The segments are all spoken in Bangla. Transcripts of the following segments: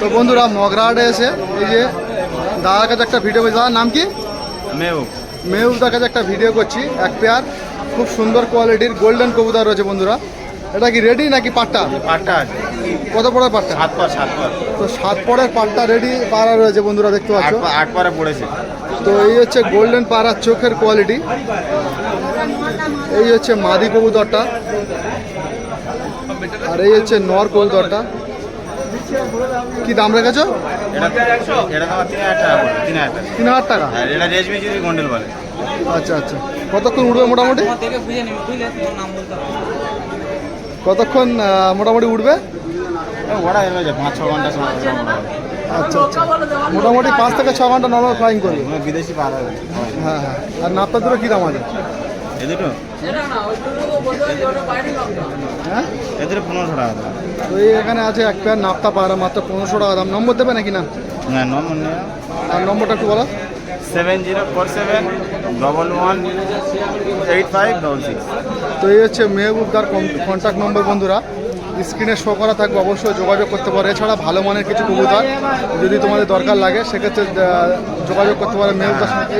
তো বন্ধুরা মগরাহাটে এসে এই যে দাদার কাছে একটা ভিডিও করছি। দাদার নাম কি? মেউ মেহুদার কাছে একটা ভিডিও করছি এক পেয়ার। খুব সুন্দর কোয়ালিটির গোল্ডেন কবুতর রয়েছে বন্ধুরা। এটা কি রেডি নাকি পাট্টা? পাটটা কত পড়ার পাট্টা? সাত পর সাত পর তো সাত পরের পাট্টা রেডি পাড়া রয়েছে বন্ধুরা দেখতে পাচ্ছ? আট পারে পড়েছে। তো এই হচ্ছে গোল্ডেন পাড়ার চোখের কোয়ালিটি এই হচ্ছে মাদি কবুতরটা। আর এই হচ্ছে নর কোল দরটা কি দাম রেখেছো? তিন হাজার টাকা? বলে। আচ্ছা আচ্ছা। কতক্ষণ উঠবে মোটামুটি? কতক্ষণ মোটামুটি উঠবে? পাঁচ ছ ঘণ্টা মোটামুটি। আচ্ছা আচ্ছা। মোটামুটি পাঁচ থেকে ছ ঘণ্টা নর্মাল ফ্লাইং করবে। বিদেশি হ্যাঁ হ্যাঁ। আর নাপটা দুটো কী দাম আছে? এ দুটো হ্যাঁ? এ পনেরোশো টাকা দাম। তো এখানে আছে এক পেয়ার নাপতা পাহাড়া মাত্র পনেরোশো টাকা দাম। নম্বর দেবে নাকি না? না নম্বর নেই। আর নম্বরটা একটু বলো। Seven zero four seven double one eight five double six. তো এই হচ্ছে মেহবুবদার কন্ট্যাক্ট নম্বর বন্ধুরা। স্ক্রিনে শো করা থাকবে অবশ্যই যোগাযোগ করতে পারে। এছাড়া ভালো মানের কিছু কবুতর যদি তোমাদের দরকার লাগে সেক্ষেত্রে যোগাযোগ করতে পারে মেহবুবদার সঙ্গে।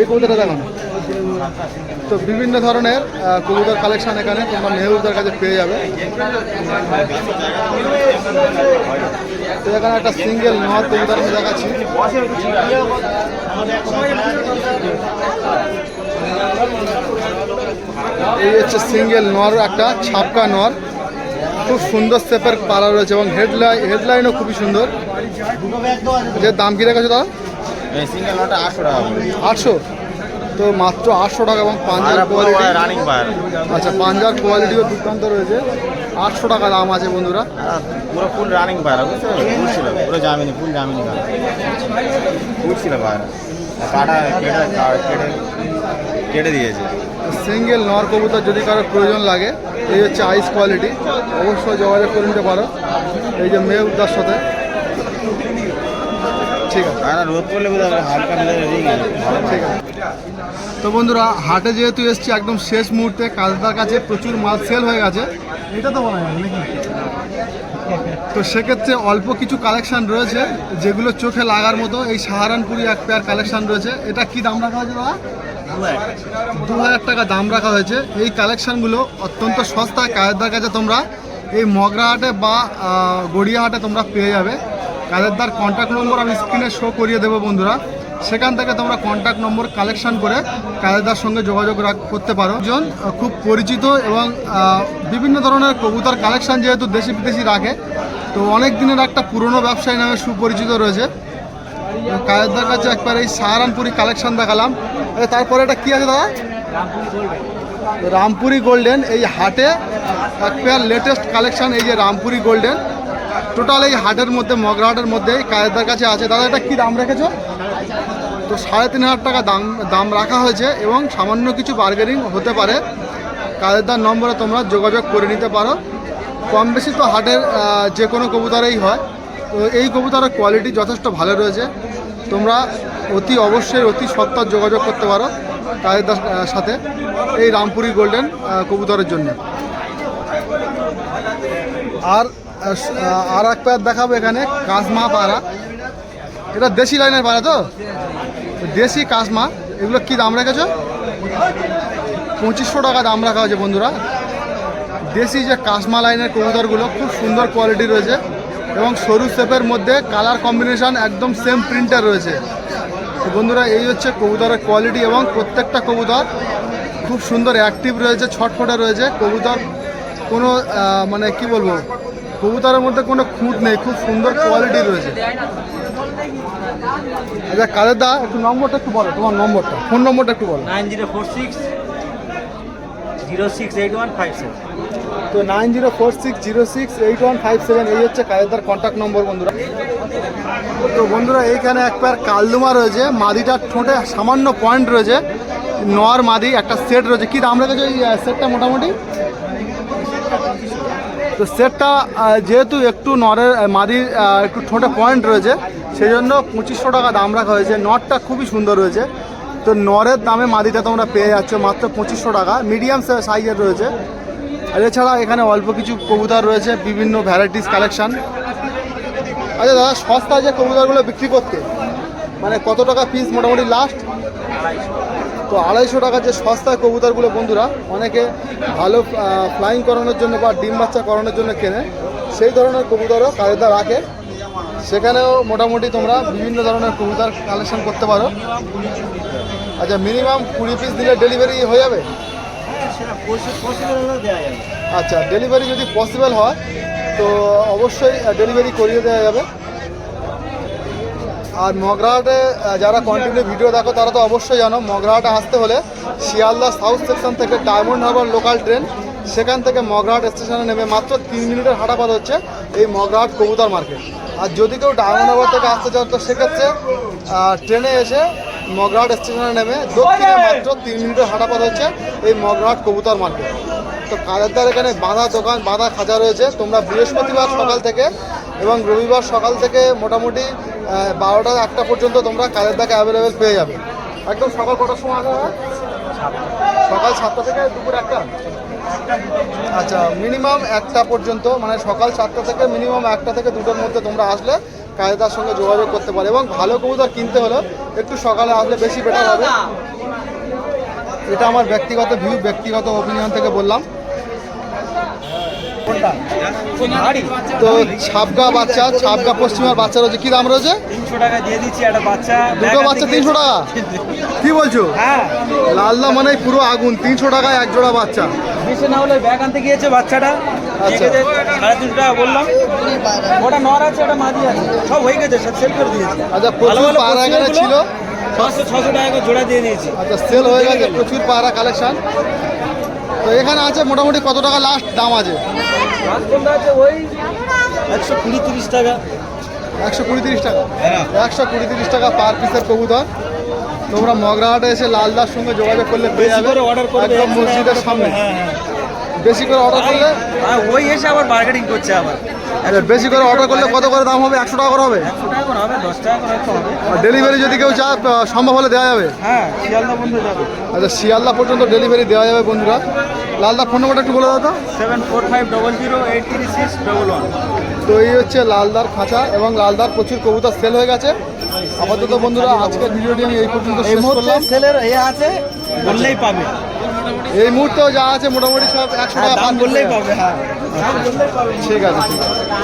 এই কবুতরটা দেখো না তো বিভিন্ন ধরনের কবুতর কালেকশন এখানে তোমরা মেহবুবদার কাছে পেয়ে যাবে। তো এখানে একটা সিঙ্গেল নর কবুতর আমি দেখাচ্ছি। এই হচ্ছে সিঙ্গেল নর একটা ছাপকা নর খুব সুন্দর শেপের পাড়া রয়েছে এবং হেডলাইন হেডলাইনও খুবই সুন্দর। যে দাম কি রেখেছে দাদা? আটশো টাকা আটশো? তো মাত্র আটশো টাকা এবং পাঞ্জার কোয়ালিটি রানিং পায়রা আচ্ছা পাঞ্জার কোয়ালিটিও দুর্দান্ত রয়েছে। আটশো টাকা দাম আছে বন্ধুরা। পুরো ফুল রানিং পায়রা বুঝতে ফুল ছিল পুরো জামিনি ফুল জামিনি ফুল ছিল পায়রা কাটা কেটে কেটে কেটে দিয়েছে। সিঙ্গেল নর কবুতর যদি কারও প্রয়োজন লাগে এই হচ্ছে আইস কোয়ালিটি অবশ্যই যোগাযোগ করে নিতে পারো। এই যে মেয়ে উদ্দার সাথে। ঠিক আছে। রোদ পড়লে হালকা ঠিক আছে। তো বন্ধুরা হাটে যেহেতু এসছি একদম শেষ মুহূর্তে কাজদার কাছে প্রচুর মাল সেল হয়ে গেছে। এটা তো বলা যায় নাকি? তো সেক্ষেত্রে অল্প কিছু কালেকশন রয়েছে যেগুলো চোখে লাগার মতো। এই সাহারানপুরি এক পেয়ার কালেকশন রয়েছে। এটা কি দাম রাখা হয়েছে দাদা দু হাজার টাকা দাম রাখা হয়েছে। এই কালেকশনগুলো অত্যন্ত সস্তা। কাজেরদার কাছে তোমরা এই মগরাহাটে বা গড়িয়াহাটে তোমরা পেয়ে যাবে। কাজেরদার কন্ট্যাক্ট নম্বর আমি স্ক্রিনে শো করিয়ে দেবো বন্ধুরা। সেখান থেকে তোমরা কন্ট্যাক্ট নম্বর কালেকশন করে কাজেরদার সঙ্গে যোগাযোগ করতে পারো। একজন খুব পরিচিত এবং বিভিন্ন ধরনের কবুতর কালেকশন যেহেতু দেশি বিদেশি রাখে, তো অনেক দিনের একটা পুরনো ব্যবসায়ী নামে সুপরিচিত রয়েছে। কায়েদার কাছে একবার এই সাহারানপুরি কালেকশন দেখালাম। তারপরে এটা কী আছে দাদা? রামপুরি গোল্ডেন, এই হাটে এক পেয়ার লেটেস্ট কালেকশন এই যে রামপুরি গোল্ডেন। টোটাল এই হাটের মধ্যে, মগরাহাটের মধ্যে কায়েদার কাছে আছে। দাদা, এটা কী দাম রেখেছো? তো সাড়ে তিন হাজার টাকা দাম দাম রাখা হয়েছে এবং সামান্য কিছু বার্গেনিং হতে পারে। কায়েদার নম্বরে তোমরা যোগাযোগ করে নিতে পারো। কম বেশি তো হাটের যে কোনো কবুতরেই হয়। তো এই কবুতরের কোয়ালিটি যথেষ্ট ভালো রয়েছে। তোমরা অতি অবশ্যই অতি সত্তর যোগাযোগ করতে পারো কায়েদার আহ, সাথে এই রামপুরি গোল্ডেন কবুতরের জন্য। আর আর এক পেয়ার দেখাবো এখানে কাজমা পাড়া এটা দেশি লাইনের পাড়া তো? দেশি কাজমা এগুলো কি দাম রেখেছো? পঁচিশশো টাকা দাম রাখা হয়েছে বন্ধুরা। দেশি যে কাশমা লাইনের কবুতরগুলো, খুব সুন্দর কোয়ালিটি রয়েছে এবং সরু শেপের মধ্যে কালার কম্বিনেশন একদম সেম প্রিন্টার রয়েছে। বন্ধুরা, এই হচ্ছে কবুতরের কোয়ালিটি এবং প্রত্যেকটা কবুতর খুব সুন্দর অ্যাক্টিভ রয়েছে, ছটফটে রয়েছে। কবুতর কোনো মানে কি বলব? কবুতরের মধ্যে কোনো খুঁত নেই, খুব সুন্দর কোয়ালিটি রয়েছে। আচ্ছা কাদের দা? একটু নম্বরটা একটু বলো তোমার নম্বরটা ফোন নম্বরটা একটু বলো। Nine zero four six zero six eight one five seven. তো nine zero four six zero six eight one five seven এই হচ্ছে কায়েদার কন্ট্যাক্ট নম্বর বন্ধুরা। তো বন্ধুরা এইখানে এক পেয়ার কালদুমা রয়েছে মাদিটার ঠোঁটে সামান্য পয়েন্ট রয়েছে নর মাদি একটা সেট রয়েছে। কি দাম রেখেছে এই সেটটা মোটামুটি? তো সেটটা যেহেতু একটু নরের মাদির একটু ঠোঁটে পয়েন্ট রয়েছে সেই জন্য পঁচিশশো টাকা দাম রাখা হয়েছে। নটটা খুবই সুন্দর রয়েছে। তো নরের দামে মাদিটা তোমরা পেয়ে যাচ্ছ মাত্র পঁচিশশো টাকা। মিডিয়াম সাইজের রয়েছে। আর এছাড়া এখানে অল্প কিছু কবুতর রয়েছে, বিভিন্ন ভ্যারাইটিস কালেকশান আচ্ছা দাদা, সস্তায় যে কবুতরগুলো বিক্রি করতে মানে কত টাকা পিস মোটামুটি লাস্ট তো আড়াইশো টাকা যে সস্তায় কবুতরগুলো বন্ধুরা, অনেকে ভালো ফ্লাইং করানোর জন্য বা ডিম বাচ্চা করানোর জন্য কেনে, সেই ধরনের কবুতরও কালেদা রাখে। সেখানেও মোটামুটি তোমরা বিভিন্ন ধরনের কবুতর কালেকশন করতে পারো। আচ্ছা মিনিমাম কুড়ি পিস দিলে ডেলিভারি হয়ে যাবে? যাবে। আচ্ছা ডেলিভারি যদি পসিবল হয় তো অবশ্যই ডেলিভারি করিয়ে দেওয়া যাবে। আর মগরাহাটে যারা কন্টিনিউ ভিডিও দেখো তারা তো অবশ্যই জানো মগরাহাটে আসতে হলে শিয়ালদা সাউথ সেকশন থেকে ডায়মন্ড হারবার লোকাল ট্রেন সেখান থেকে মগরাহাট স্টেশনে নেমে মাত্র তিন মিনিটের হাঁটা পথ হচ্ছে এই মগরাহাট কবুতর মার্কেট। আর যদি কেউ ডায়মন্ড হারবার থেকে আসতে চাও তো সেক্ষেত্রে ট্রেনে এসে মগরাহাট স্টেশনে নেমে দক্ষিণে মাত্র তিন মিনিটের হাঁটা পথ হচ্ছে এই মগরাহাট কবুতর মার্কেট। তো কালেদার এখানে বাঁধা দোকান, বাঁধা খাঁচা রয়েছে। তোমরা বৃহস্পতিবার সকাল থেকে এবং রবিবার সকাল থেকে মোটামুটি বারোটা একটা পর্যন্ত তোমরা কালেদাকে অ্যাভেলেবেল পেয়ে যাবে। একদম সকাল কটার সময় আসা সকাল সাতটা থেকে দুপুর একটা। আচ্ছা মিনিমাম একটা পর্যন্ত মানে সকাল সাতটা থেকে মিনিমাম একটা থেকে দুটোর মধ্যে তোমরা আসলে কায়দার সঙ্গে যোগাযোগ করতে পারো এবং ভালো কবুতর কিনতে হলো একটু সকালে আসলে বেশি বেটার হবে। এটা আমার ব্যক্তিগত ভিউ ব্যক্তিগত অপিনিয়ন থেকে বললাম। তো ছাপগা বাচ্চা ছাপগা পশ্চিমার বাচ্চা রয়েছে। কি দাম রয়েছে? তিনশো টাকা দিয়ে দিচ্ছি একটা বাচ্চা। দুটো বাচ্চা তিনশো টাকা? কি বলছো? হ্যাঁ। লালদা মানে পুরো আগুন তিনশো টাকায় এক জোড়া বাচ্চা। বেশি না হলে ব্যাগ আনতে গিয়েছে বাচ্চাটা। আচ্ছা। সাড়ে তিনশো টাকা বললাম। ওটা নর আছে ওটা মাদি আছে। সব হয়ে গেছে সব সেল করে দিয়েছি। আচ্ছা প্রচুর এখানে ছিল। পাঁচশো ছশো টাকা জোড়া দিয়ে দিয়েছি আচ্ছা সেল হয়ে গেছে প্রচুর পায়রা কালেকশন তো এখানে আছে মোটামুটি কত টাকা লাস্ট দাম আছে? ওই একশো কুড়ি তিরিশ টাকা। একশো কুড়ি তিরিশ টাকা? হ্যাঁ। একশো কুড়ি তিরিশ টাকা পার পিসের কবুতর। তোমরা মগরাহাটে এসে লালদার সঙ্গে যোগাযোগ করলে পেয়ে যাবে। অর্ডার করবে মসজিদের সামনে। হ্যাঁ হ্যাঁ। বেশি করে অর্ডার করলে? ওই এসে আবার মার্কেটিং করছে আবার। আচ্ছা, বেশি করে অর্ডার করলে কত করে দাম হবে? একশো টাকা করে হবে? একশো টাকা করে হবে দশ টাকা করে হবে। আর ডেলিভারি যদি কেউ চায় সম্ভব হলে দেওয়া যাবে? হ্যাঁ শিয়ালদা বন্ধু যাবে। আচ্ছা শিয়ালদা পর্যন্ত ডেলিভারি দেওয়া যাবে বন্ধুরা। লালদা ফোন নম্বরটা একটু বলে দাও তো। Seven four five double zero eight three six double one. তো এই হচ্ছে লালদার খাঁচা এবং লালদার প্রচুর কবুতর সেল হয়ে গেছে। আপাতত বন্ধুরা আজকের ভিডিওটি আমি এই পর্যন্ত শেষ করলাম। সেলের এ আছে বললেই পাবে। এই মুহূর্তেও যা আছে মোটামুটি সব একশো হ্যাঁ টাকা দাম বললেই পাবে হ্যাঁ। পাবে ঠিক আছে ঠিক আছে।